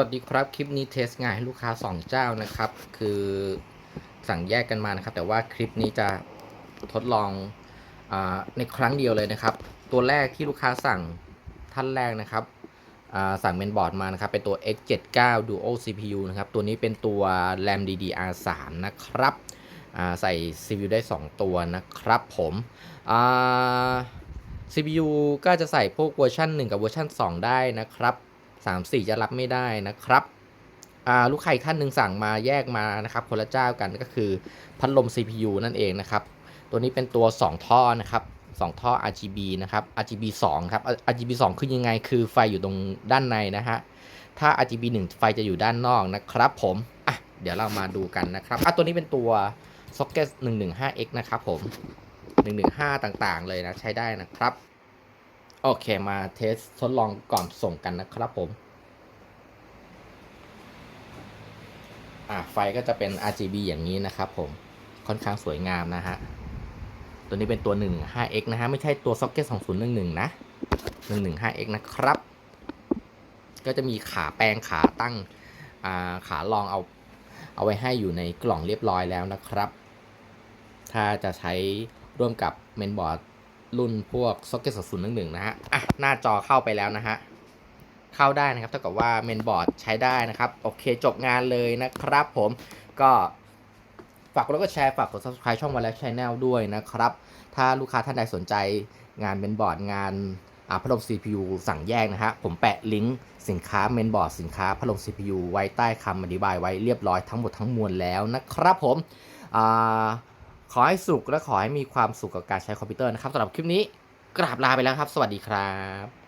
วัสดีครับ คลิปนี้เทสงานให้ลูกค้า 2 เจ้านะครับ คือสั่งแยกกันมานะครับ แต่ว่าคลิปนี้จะทดลองอในครั้งเดียวเลยนะครับ ตัวแรกที่ลูกค้าสั่งท่านแรกนะครับสั่งเมนบอร์ดมานะครับ เป็นตัว X79 Duo CPU นะครับ ตัวนี้เป็นตัว RAM DDR3 นะครับใส่ CPU ได้ 2 ตัวนะครับผมอ่า CPU ก็จะใส่พวกเวอร์ชัน1 กับเวอร์ชัน2 ได้นะครับ 3 4 จะรับไม่ได้นะครับลูกค้าอีกท่านหนึ่งสั่งมาแยกมานะครับคนละเจ้ากันก็คือพัดลม CPU นั่นเองนะครับ ตัวนี้เป็นตัว 2 ท่อนะครับ 2 ท่อ RGB นะครับ RGB 2 ครับ RGB 2 คือยังไงคือไฟอยู่ตรงด้านในนะฮะถ้า RGB 1 ไฟจะอยู่ด้านนอกนะครับผมอะเดี๋ยวเรามาดูกันนะครับอะตัวนี้เป็นตัว socket 115x นะครับผม 115 ต่างๆ เลยนะใช้ได้นะครับ โอเคมาเทสทดลองก่อนส่งกันนะครับผม อ่าไฟก็จะเป็น RGB อย่างนี้นะครับผม ค่อนข้างสวยงามนะฮะ ตัวนี้เป็นตัว 15x นะฮะ ไม่ใช่ตัว socket 2011 นะ 115x นะครับ ก็จะมีขาแปลงขาตั้ง อ่า ขารองเอา เอาไว้ให้อยู่ในกล่องเรียบร้อยแล้วนะครับ ถ้าจะใช้ร่วมกับเมนบอร์ด รุ่นพวก socket 2011นะฮะอะหน้าจอเข้าไปแล้วนะฮะ เข้าได้นะครับเท่ากับว่าเมนบอร์ดใช้ได้นะครับ โอเคจบงานเลยนะครับผมก็ฝากกดไลค์กดแชร์ฝากกด subscribe ช่องวันและ Channel ด้วยนะครับ ถ้าลูกค้าท่านใดสนใจงานเมนบอร์ดงานพัดลม CPU สั่งแยกนะฮะ ผมแปะลิงก์สินค้าเมนบอร์ดสินค้าพัดลม CPU ไว้ใต้คำอธิบายไว้เรียบร้อยทั้งหมดทั้งมวลแล้วนะครับผมอ่า ขอให้สุขและขอให้มีความสุขกับการใช้คอมพิวเตอร์นะครับสำหรับคลิปนี้กราบลาไปแล้วครับ สวัสดีครับ